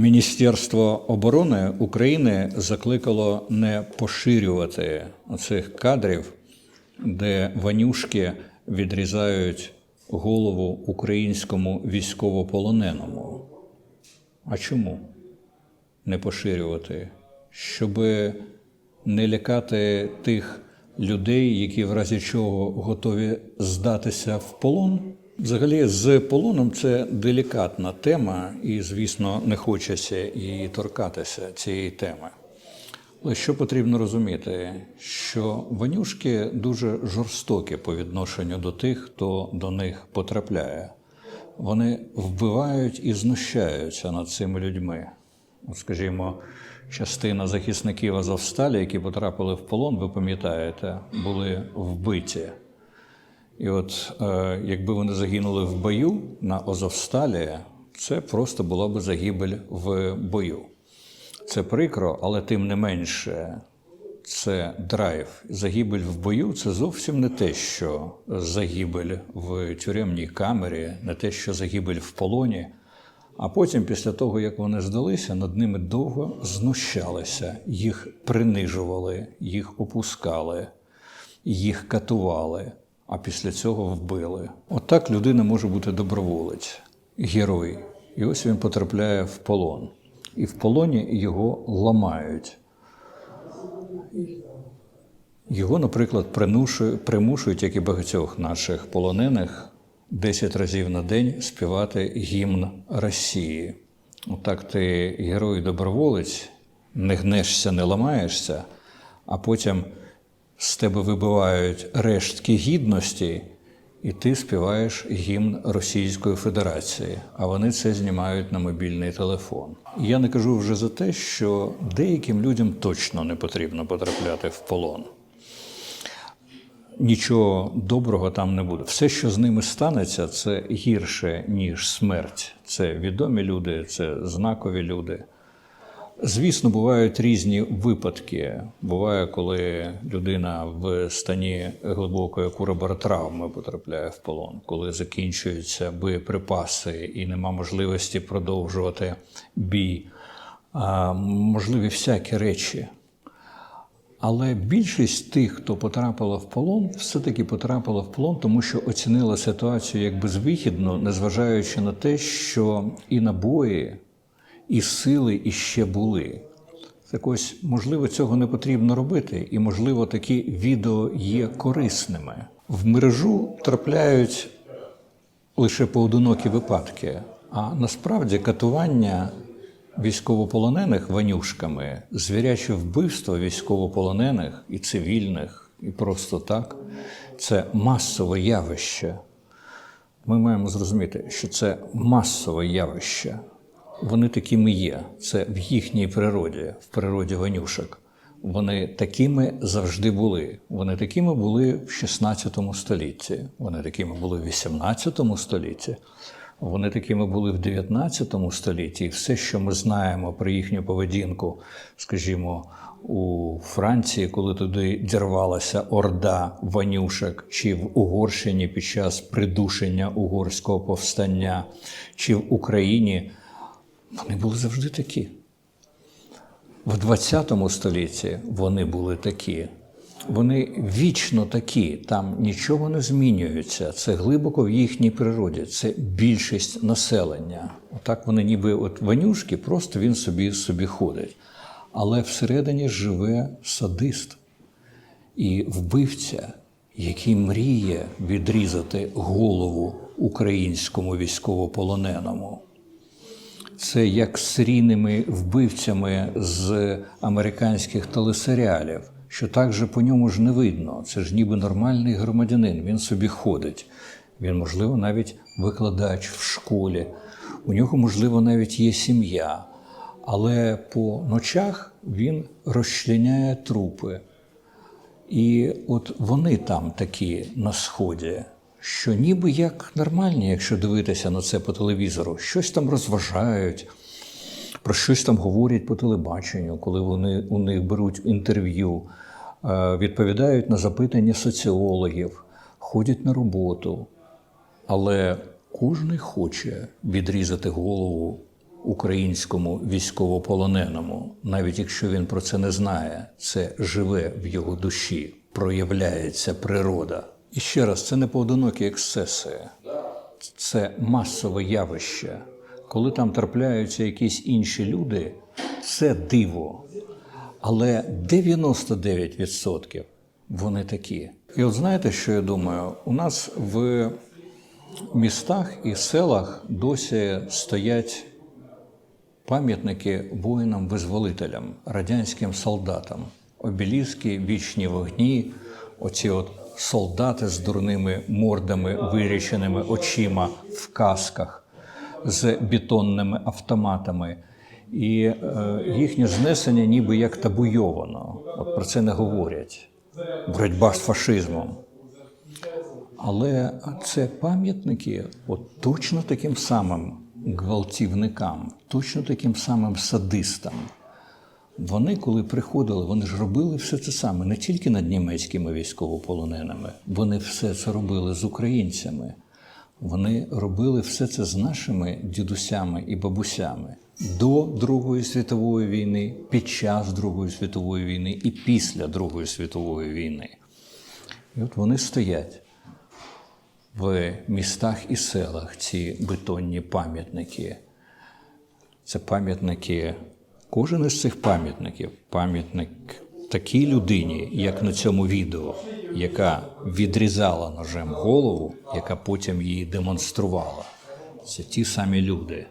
Міністерство оборони України закликало не поширювати оцих кадрів, де ванюшки відрізають голову українському військовополоненому. А чому не поширювати? Щоб не лякати тих людей, які в разі чого готові здатися в полон. Взагалі, з полоном це делікатна тема, і, звісно, не хочеться і торкатися цієї теми. Але що потрібно розуміти, що ванюшки дуже жорстокі по відношенню до тих, хто до них потрапляє. Вони вбивають і знущаються над цими людьми. От, скажімо, частина захисників Азовсталі, які потрапили в полон, ви пам'ятаєте, були вбиті. І от е, якби вони загинули в бою на Азовсталі, це просто була би загибель в бою. Це прикро, але тим не менше, це драйв. Загибель в бою це зовсім не те, що загибель в тюремній камері, не те, що загибель в полоні. А потім, після того, як вони здалися, над ними довго знущалися, їх принижували, їх опускали, їх катували, а після цього вбили. Отак людина може бути доброволець, герой. І ось він потрапляє в полон. І в полоні його ламають. Його, наприклад, примушують, як і багатьох наших полонених, 10 разів на день співати гімн Росії. Отак ти герой-доброволець, не гнешся, не ламаєшся, а потім з тебе вибивають рештки гідності, і ти співаєш гімн Російської Федерації, а вони це знімають на мобільний телефон. Я не кажу вже за те, що деяким людям точно не потрібно потрапляти в полон нічого доброго там не буде. Все, що з ними станеться, це гірше, ніж смерть. Це відомі люди, це знакові люди. Звісно, бувають різні випадки. Буває, коли людина в стані глибокої куробаротравми потрапляє в полон, коли закінчуються боєприпаси і нема можливості продовжувати бій. Можливі всякі речі. Але більшість тих, хто потрапила в полон, все-таки потрапила в полон, тому що оцінила ситуацію як безвихідну, незважаючи на те, що і набої, і сили іще були. Так ось, можливо, цього не потрібно робити, і, можливо, такі відео є корисними. В мережу трапляють лише поодинокі випадки, а насправді катування військовополонених ванюшками, звіряче вбивство військовополонених і цивільних, і просто так це масове явище. Ми маємо зрозуміти, що це масове явище. Вони такими є. Це в їхній природі, в природі ванюшок. Вони такими завжди були. Вони такими були в 16 столітті, вони такими були в 18 столітті. Вони такими були в 19 столітті, і все, що ми знаємо про їхню поведінку, скажімо, у Франції, коли туди дірвалася орда ванюшек, чи в Угорщині під час придушення угорського повстання, чи в Україні, вони були завжди такі. В 20 столітті вони були такі. Вони вічно такі, там нічого не змінюється. Це глибоко в їхній природі, це більшість населення. Отак вони ніби от ванюшки, просто він собі собі ходить. Але всередині живе садист і вбивця, який мріє відрізати голову українському військовополоненому. Це як з серійними вбивцями з американських телесеріалів, що так же по ньому ж не видно. Це ж ніби нормальний громадянин. Він собі ходить. Він, можливо, навіть викладач в школі. У нього, можливо, навіть є сім'я. Але по ночах він розчленяє трупи. І от вони там такі на сході, що ніби як нормальні, якщо дивитися на це по телевізору, щось там розважають, про щось там говорять по телебаченню, коли вони у них беруть інтерв'ю, е, відповідають на запитання соціологів, ходять на роботу. Але кожен хоче відрізати голову українському військовополоненому, навіть якщо він про це не знає, це живе в його душі, проявляється природа. І ще раз, це не поодинокі ексцеси, це масове явище. Коли там трапляються якісь інші люди, це диво. Але 99% вони такі. І от знаєте, що я думаю? У нас в містах і селах досі стоять пам'ятники воїнам-визволителям, радянським солдатам, обіліски, вічні вогні, оці от солдати з дурними мордами, виріченими очима в касках, з бетонними автоматами. І е, їхнє знесення ніби як табуйовано. От про це не говорять. Боротьба з фашизмом. Але це пам'ятники от точно таким самим гвалтівникам, точно таким самим садистам. Вони, коли приходили, вони ж робили все це саме не тільки над німецькими військовополоненими, вони все це робили з українцями. Вони робили все це з нашими дідусями і бабусями до Другої світової війни, під час Другої світової війни і після Другої світової війни. І от вони стоять в містах і селах ці бетонні пам'ятники. Це пам'ятники, кожен із цих пам'ятників пам'ятник такій людині, як на цьому відео, яка відрізала ножем голову, яка потім її демонструвала. Це ті самі люди.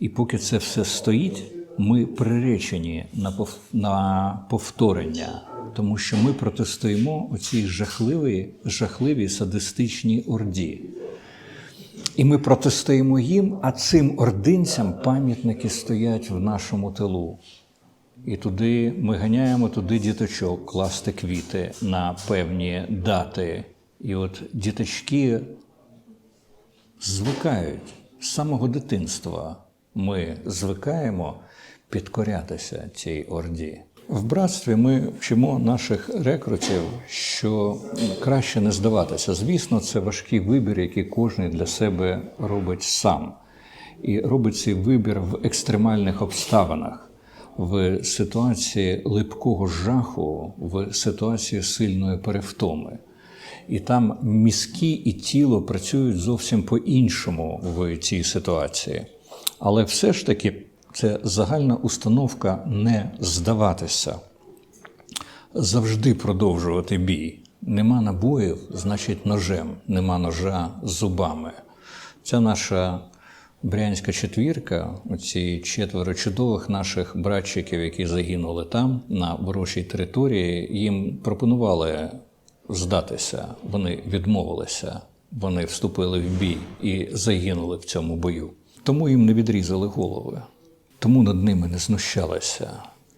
І поки це все стоїть, ми приречені на, повторення, тому що ми протистоїмо оцій жахливій, жахливій садистичній орді. І ми протистоїмо їм, а цим ординцям пам'ятники стоять в нашому тилу. І туди ми ганяємо туди діточок класти квіти на певні дати. І от діточки звикають з самого дитинства. Ми звикаємо підкорятися цій орді. В братстві ми вчимо наших рекрутів, що краще не здаватися. Звісно, це важкий вибір, який кожен для себе робить сам. І робить цей вибір в екстремальних обставинах, в ситуації липкого жаху, в ситуації сильної перевтоми. І там мізки і тіло працюють зовсім по-іншому в цій ситуації. Але все ж таки це загальна установка не здаватися, завжди продовжувати бій. Нема набоїв, значить ножем, нема ножа зубами. Ця наша брянська четвірка, оці четверо чудових наших братчиків, які загинули там, на ворожій території, їм пропонували здатися. Вони відмовилися, вони вступили в бій і загинули в цьому бою. Тому їм не відрізали голови, тому над ними не знущалися,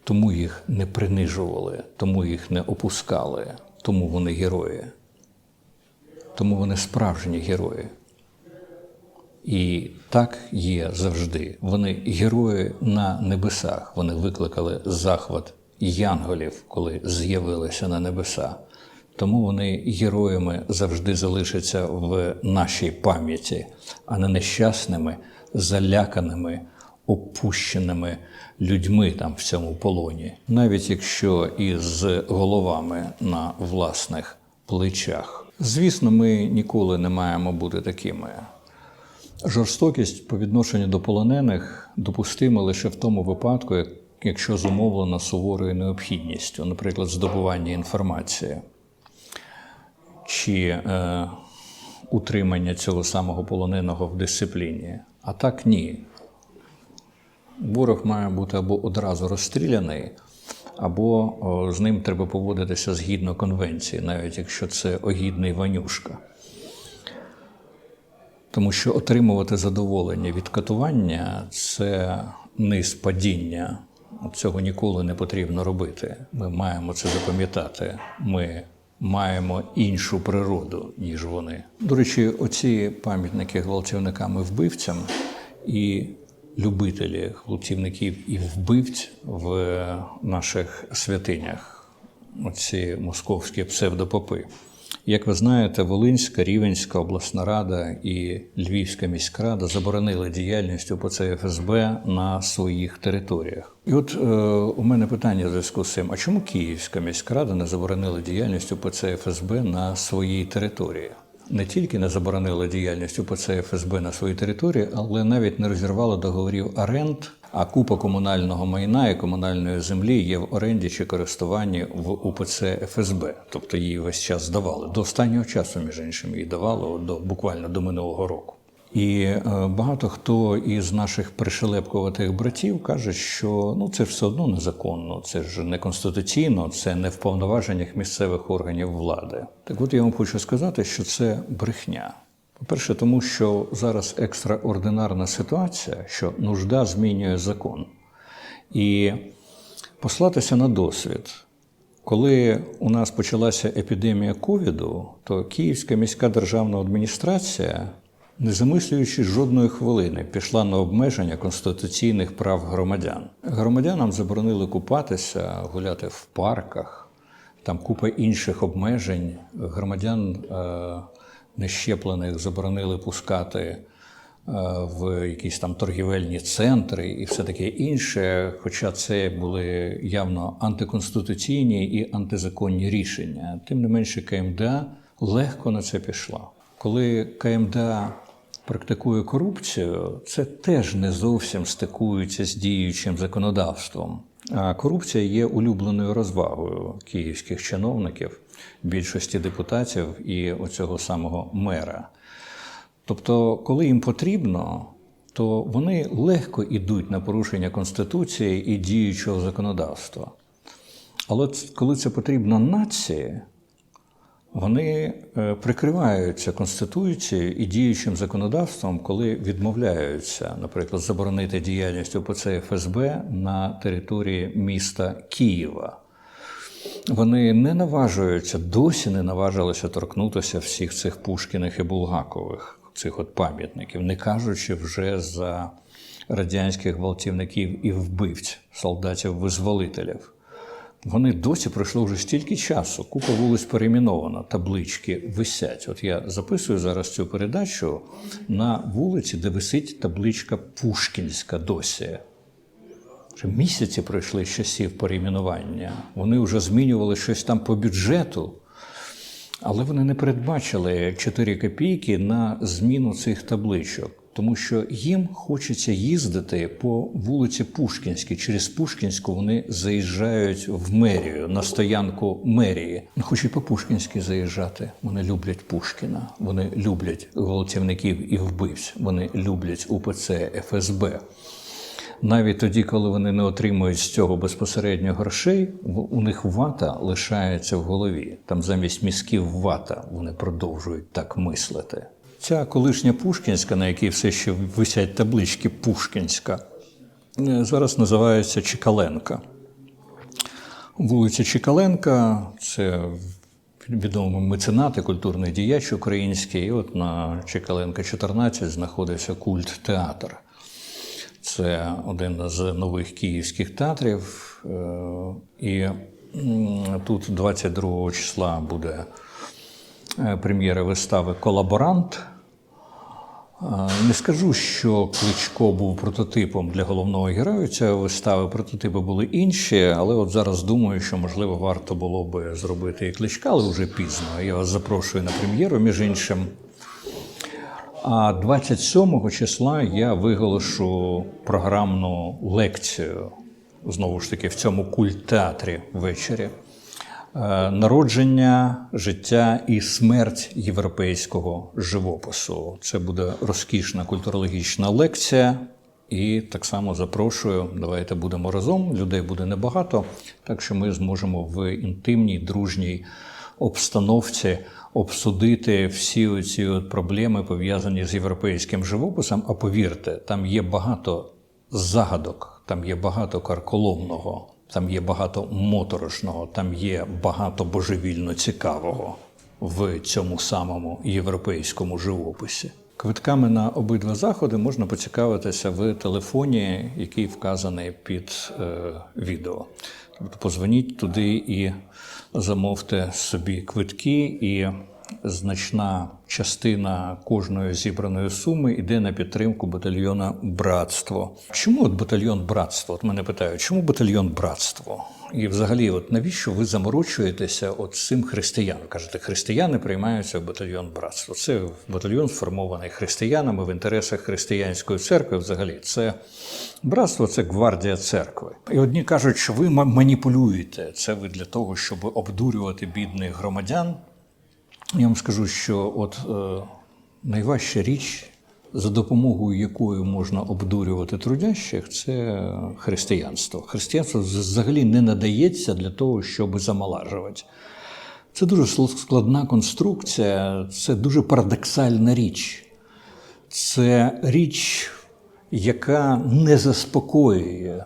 тому їх не принижували, тому їх не опускали, тому вони герої. Тому вони справжні герої. І так є завжди. Вони герої на небесах. Вони викликали захват янголів, коли з'явилися на небеса. Тому вони героями завжди залишаться в нашій пам'яті, а не нещасними, заляканими, опущеними людьми там в цьому полоні, навіть якщо і з головами на власних плечах. Звісно, ми ніколи не маємо бути такими. Жорстокість по відношенню до полонених допустима лише в тому випадку, якщо зумовлена суворою необхідністю, наприклад, здобування інформації чи е, утримання цього самого полоненого в дисципліні. А так ні. Ворог має бути або одразу розстріляний, або з ним треба поводитися згідно конвенції, навіть якщо це огідний ванюшка. Тому що отримувати задоволення від катування це низ падіння. Цього ніколи не потрібно робити. Ми маємо це запам'ятати. Ми маємо іншу природу, ніж вони. До речі, оці пам'ятники гвалтівникам і вбивцям і любителі гвалтівників і вбивць в наших святинях, оці московські псевдопопи. Як ви знаєте, Волинська, Рівенська обласна рада і Львівська міська рада заборонили діяльність УПЦ ФСБ на своїх територіях. І от е, у мене питання в зв'язку з цим: а чому Київська міська рада не заборонила діяльність УПЦ ФСБ на своїй території? Не тільки не заборонила діяльність УПЦ ФСБ на своїй території, але навіть не розірвала договорів оренд. А купа комунального майна і комунальної землі є в оренді чи користуванні в УПЦ ФСБ. Тобто її весь час здавали. До останнього часу, між іншим, її давали до буквально до минулого року. І е, багато хто із наших пришелепкуватих братів каже, що ну це все одно незаконно, це ж не конституційно, це не в повноваженнях місцевих органів влади. Так от я вам хочу сказати, що це брехня. По-перше, тому що зараз екстраординарна ситуація, що нужда змінює закон. І послатися на досвід. Коли у нас почалася епідемія ковіду, то Київська міська державна адміністрація, не замислюючи жодної хвилини, пішла на обмеження конституційних прав громадян. Громадянам заборонили купатися, гуляти в парках, там купа інших обмежень. Громадян е, нещеплених заборонили пускати е, в якісь там торгівельні центри і все таке інше. Хоча це були явно антиконституційні і антизаконні рішення. Тим не менше, КМДА легко на це пішла. Коли КМДА практикує корупцію, це теж не зовсім стикується з діючим законодавством. А корупція є улюбленою розвагою київських чиновників, більшості депутатів і оцього самого мера. Тобто, коли їм потрібно, то вони легко йдуть на порушення Конституції і діючого законодавства. Але коли це потрібно нації, вони е, прикриваються Конституцією і діючим законодавством, коли відмовляються, наприклад, заборонити діяльність УПЦ ФСБ на території міста Києва. Вони не наважуються, досі не наважилися торкнутися всіх цих Пушкіних і Булгакових, цих от пам'ятників, не кажучи вже за радянських гвалтівників і вбивць, солдатів-визволителів. Вони досі пройшло вже стільки часу. Купа вулиць перейменована, таблички висять. От я записую зараз цю передачу на вулиці, де висить табличка Пушкінська досі. Вже місяці пройшли з часів перейменування. Вони вже змінювали щось там по бюджету, але вони не передбачили 4 копійки на зміну цих табличок, тому що їм хочеться їздити по вулиці Пушкінській. Через Пушкінську вони заїжджають в мерію на стоянку мерії. Не хочуть по Пушкінській заїжджати. Вони люблять Пушкіна, вони люблять гвалтівників і вбивць, вони люблять УПЦ ФСБ. Навіть тоді, коли вони не отримують з цього безпосередньо грошей, у них вата лишається в голові. Там замість мізків вата вони продовжують так мислити. Ця колишня Пушкінська, на якій все ще висять таблички Пушкінська, е, зараз називається Чекаленка. Вулиця Чекаленка це відомий меценат і культурний діяч український. І от на Чекаленка 14 знаходиться культ театр. Це один з нових київських театрів. Е, І тут 22 числа буде е, прем'єра вистави Колаборант. Не скажу, що Кличко був прототипом для головного героя цієї вистави. Прототипи були інші, але от зараз думаю, що можливо варто було би зробити і кличка, але вже пізно. Я вас запрошую на прем'єру, між іншим. А 27 числа я виголошу програмну лекцію знову ж таки в цьому культтеатрі ввечері. Е, Народження, життя і смерть європейського живопису. Це буде розкішна культурологічна лекція. І так само запрошую. Давайте будемо разом. Людей буде небагато, так що ми зможемо в інтимній, дружній обстановці обсудити всі ці проблеми, пов'язані з європейським живописом. А повірте, там є багато загадок, там є багато карколомного, там є багато моторошного, там є багато божевільно цікавого в цьому самому європейському живописі. Квитками на обидва заходи можна поцікавитися в телефоні, який вказаний під е, відео. Позвоніть туди і замовте собі квитки, і значна частина кожної зібраної суми йде на підтримку батальйона Братство. Чому от батальйон Братство? От мене питають, чому батальйон Братство? І взагалі, от навіщо ви заморочуєтеся от цим християнам? Кажете, християни приймаються в батальйон братство. Це батальйон сформований християнами в інтересах християнської церкви. Взагалі, це братство це гвардія церкви. І одні кажуть, що ви ма- маніпулюєте. Це ви для того, щоб обдурювати бідних громадян. Я вам скажу, що от е, найважча річ, за допомогою якої можна обдурювати трудящих, це християнство. Християнство взагалі не надається для того, щоб замолажувати. Це дуже складна конструкція, це дуже парадоксальна річ. Це річ, яка не заспокоює.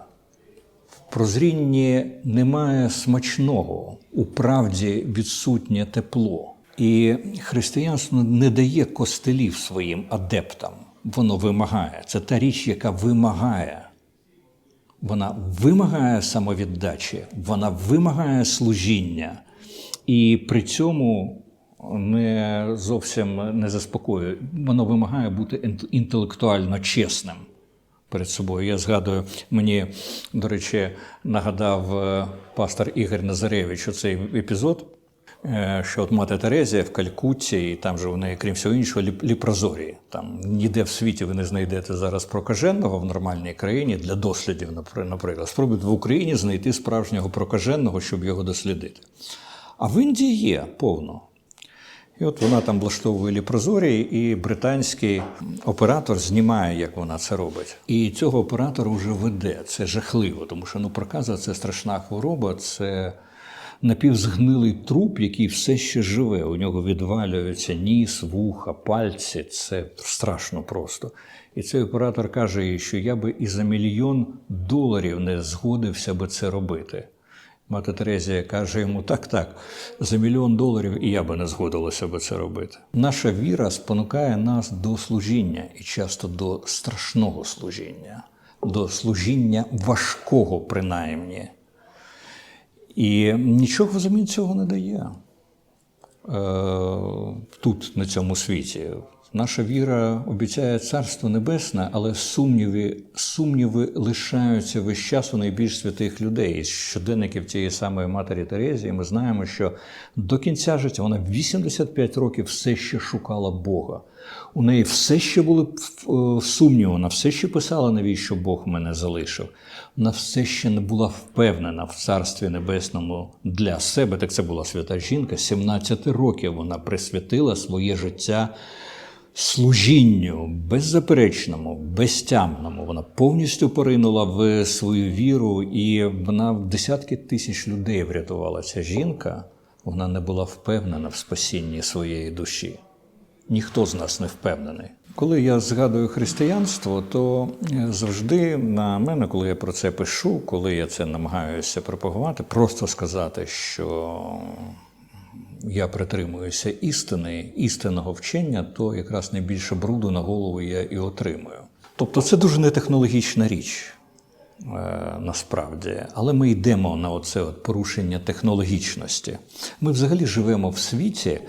В прозрінні немає смачного, у правді відсутнє тепло. І християнство не дає костелів своїм адептам. Воно вимагає. Це та річ, яка вимагає. Вона вимагає самовіддачі, вона вимагає служіння, і при цьому не зовсім не заспокоює. Воно вимагає бути інтелектуально чесним перед собою. Я згадую, мені, до речі, нагадав е, пастор Ігор Назаревич оцей епізод. Е, Що от мати Терезія в Калькутті, і там же у неї, крім всього іншого, ліп- ліпрозорії. Там ніде в світі ви не знайдете зараз прокаженого в нормальній країні для дослідів, напри- наприклад. Спробуйте в Україні знайти справжнього прокаженого, щоб його дослідити. А в Індії є повно. І от вона там влаштовує ліпрозорії, і британський оператор знімає, як вона це робить. І цього оператора вже веде. Це жахливо, тому що ну, проказа це страшна хвороба, це напівзгнилий труп, який все ще живе. У нього відвалюється ніс, вуха, пальці. Це страшно просто. І цей оператор каже їй, що я би і за мільйон доларів не згодився би це робити. Мати Терезія каже йому: так, так, за мільйон доларів і я би не згодилася би це робити. Наша віра спонукає нас до служіння і часто до страшного служіння, до служіння важкого, принаймні. І нічого взамін цього не дає е, тут, на цьому світі. Наша віра обіцяє царство небесне, але сумніви, сумніви лишаються весь час у найбільш святих людей. З щоденників тієї самої матері Терезії ми знаємо, що до кінця життя вона 85 років все ще шукала Бога. У неї все ще були е, сумніви, вона все ще писала, навіщо Бог мене залишив. Вона все ще не була впевнена в Царстві Небесному для себе. Так це була свята жінка. 17 років вона присвятила своє життя служінню беззаперечному, безтямному. Вона повністю поринула в свою віру, і вона в десятки тисяч людей врятувала ця жінка. Вона не була впевнена в спасінні своєї душі. Ніхто з нас не впевнений. Коли я згадую християнство, то е, завжди на мене, коли я про це пишу, коли я це намагаюся пропагувати, просто сказати, що я притримуюся істини, істинного вчення, то якраз найбільше бруду на голову я і отримую. Тобто це дуже нетехнологічна річ. е, Насправді, але ми йдемо на оце от порушення технологічності. Ми взагалі живемо в світі,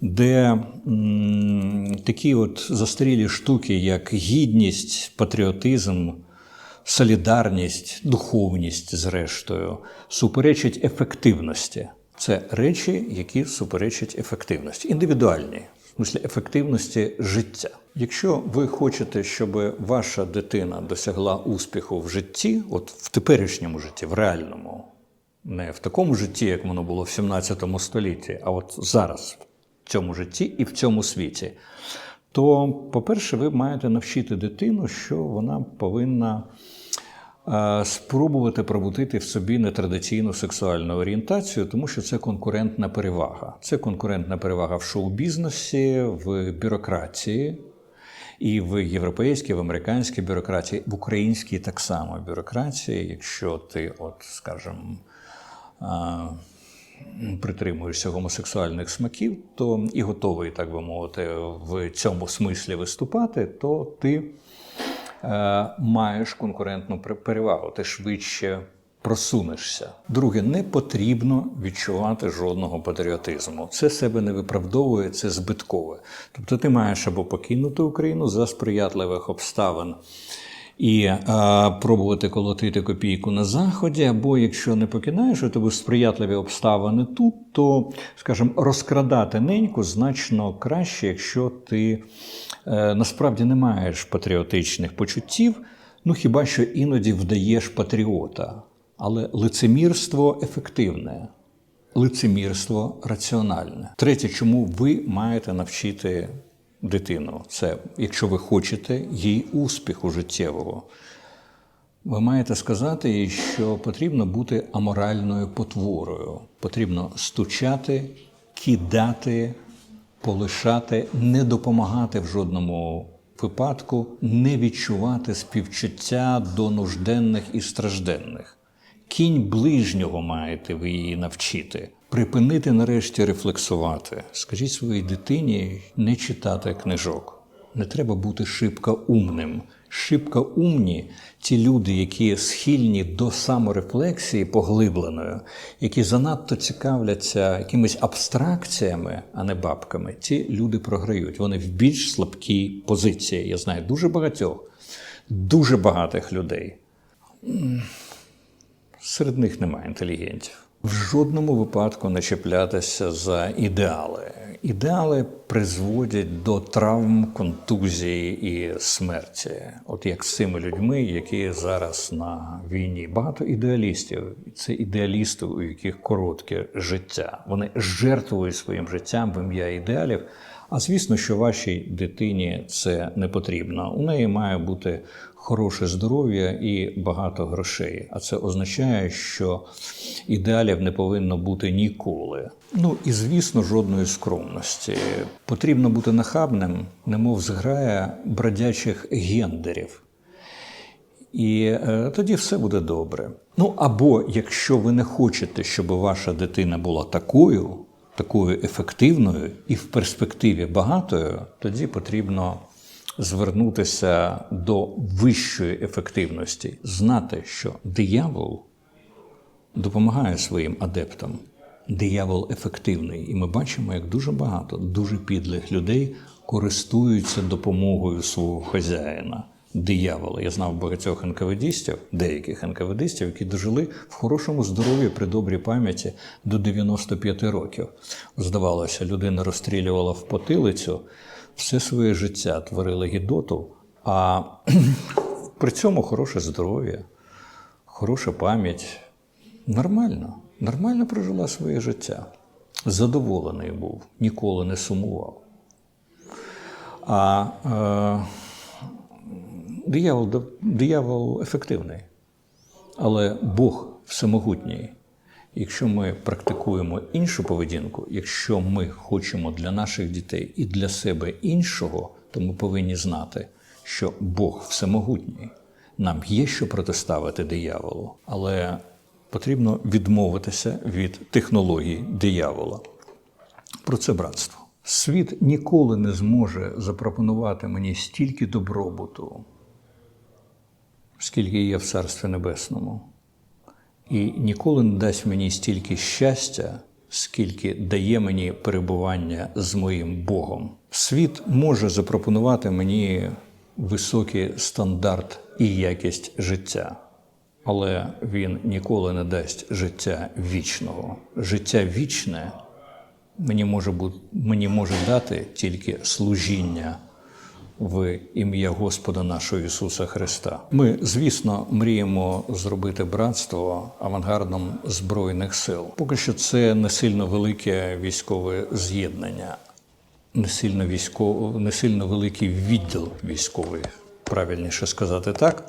де м, такі от застарілі штуки, як гідність, патріотизм, солідарність, духовність, зрештою, суперечать ефективності. Це речі, які суперечать ефективності, індивідуальні, в смислі ефективності життя. Якщо ви хочете, щоб ваша дитина досягла успіху в житті, от в теперішньому житті, в реальному, не в такому житті, як воно було в 17 столітті, а от зараз, в цьому житті і в цьому світі, то, по-перше, ви маєте навчити дитину, що вона повинна спробувати пробудити в собі нетрадиційну сексуальну орієнтацію, тому що це конкурентна перевага. Це конкурентна перевага в шоу-бізнесі, в бюрократії. І в європейській, в американській бюрократії, в українській так само бюрократії, якщо ти, от, скажімо, притримуєшся гомосексуальних смаків, то і готовий, так би мовити, в цьому смислі виступати, то ти е, маєш конкурентну пер- перевагу. Ти швидше просунешся. Друге, не потрібно відчувати жодного патріотизму. Це себе не виправдовує, це збиткове. Тобто ти маєш або покинути Україну за сприятливих обставин. І е, пробувати колотити копійку на заході, або якщо не покидаєш у тебе сприятливі обставини тут, то, скажімо, розкрадати неньку значно краще, якщо ти е, насправді не маєш патріотичних почуттів, ну хіба що іноді вдаєш патріота. Але лицемірство ефективне, лицемірство раціональне. Третє, чому ви маєте навчити дитину, це якщо ви хочете їй успіху життєвого. Ви маєте сказати їй, що потрібно бути аморальною потворою. Потрібно стучати, кидати, полишати, не допомагати в жодному випадку, не відчувати співчуття до нужденних і стражденних. Кінь ближнього маєте ви її навчити. Припинити нарешті рефлексувати. Скажіть своїй дитині не читати книжок. Не треба бути шибко умним. Шибко умні ті люди, які схильні до саморефлексії поглибленої, які занадто цікавляться якимись абстракціями, а не бабками, ті люди програють. Вони в більш слабкій позиції. Я знаю дуже багатьох, дуже багатих людей. Серед них немає інтелігентів. В жодному випадку не чіплятися за ідеали. Ідеали призводять до травм, контузії і смерті. От як з цими людьми, які зараз на війні. Багато ідеалістів. Це ідеалісти, у яких коротке життя. Вони жертвують своїм життям в ім'я ідеалів. А звісно, що вашій дитині це не потрібно. У неї має бути хороше здоров'я і багато грошей. А це означає, що ідеалів не повинно бути ніколи. Ну і звісно, жодної скромності. Потрібно бути нахабним, немов зграя бродячих гендерів. І е, тоді все буде добре. Ну або якщо ви не хочете, щоб ваша дитина була такою, такою ефективною і в перспективі багатою, тоді потрібно звернутися до вищої ефективності, знати, що диявол допомагає своїм адептам. Диявол ефективний, і ми бачимо, як дуже багато дуже підлих людей користуються допомогою свого хазяїна, диявола. Я знав багатьох НКВДістів, деяких НКВДістів, які дожили в хорошому здоров'ї при добрій пам'яті до 95 років. Здавалося, людина розстрілювала в потилицю все своє життя, творила гідоту, а при цьому хороше здоров'я, хороша пам'ять. Нормально, нормально прожила своє життя. Задоволений був, ніколи не сумував. А е, диявол, диявол ефективний, але Бог всемогутній. Якщо ми практикуємо іншу поведінку, якщо ми хочемо для наших дітей і для себе іншого, то ми повинні знати, що Бог всемогутній. Нам є що протиставити дияволу, але потрібно відмовитися від технологій диявола. Про це братство. Світ ніколи не зможе запропонувати мені стільки добробуту, скільки є в Царстві Небесному, і ніколи не дасть мені стільки щастя, скільки дає мені перебування з моїм Богом. Світ може запропонувати мені високий стандарт і якість життя але він ніколи не дасть життя вічного. Життя вічне мені може бути, мені може дати тільки служіння в ім'я Господа нашого Ісуса Христа. Ми, звісно, мріємо зробити братство авангардом Збройних сил. Поки що це не сильно велике військове з'єднання, не сильно військово, не сильно великий відділ військовий, правильніше сказати так.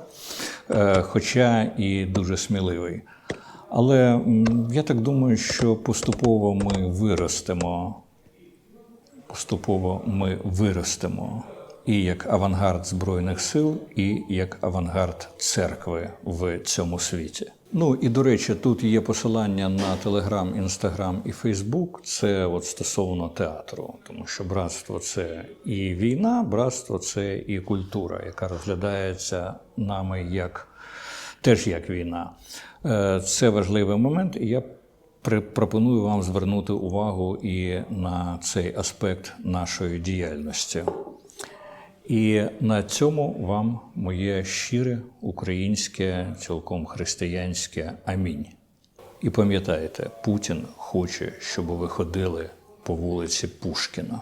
Е, хоча і дуже сміливий. Але я так думаю, що поступово ми виростемо. Поступово ми виростемо і як авангард Збройних сил, і як авангард церкви в цьому світі. Ну і до речі, тут є посилання на Телеграм, Інстаграм і Фейсбук. Це от стосовно театру, тому що братство це і війна, братство це і культура, яка розглядається нами як теж як війна. Е, Це важливий момент, і я пропоную вам звернути увагу і на цей аспект нашої діяльності. І на цьому вам моє щире українське, цілком християнське амінь. І пам'ятайте, Путін хоче, щоб ви ходили по вулиці Пушкіна.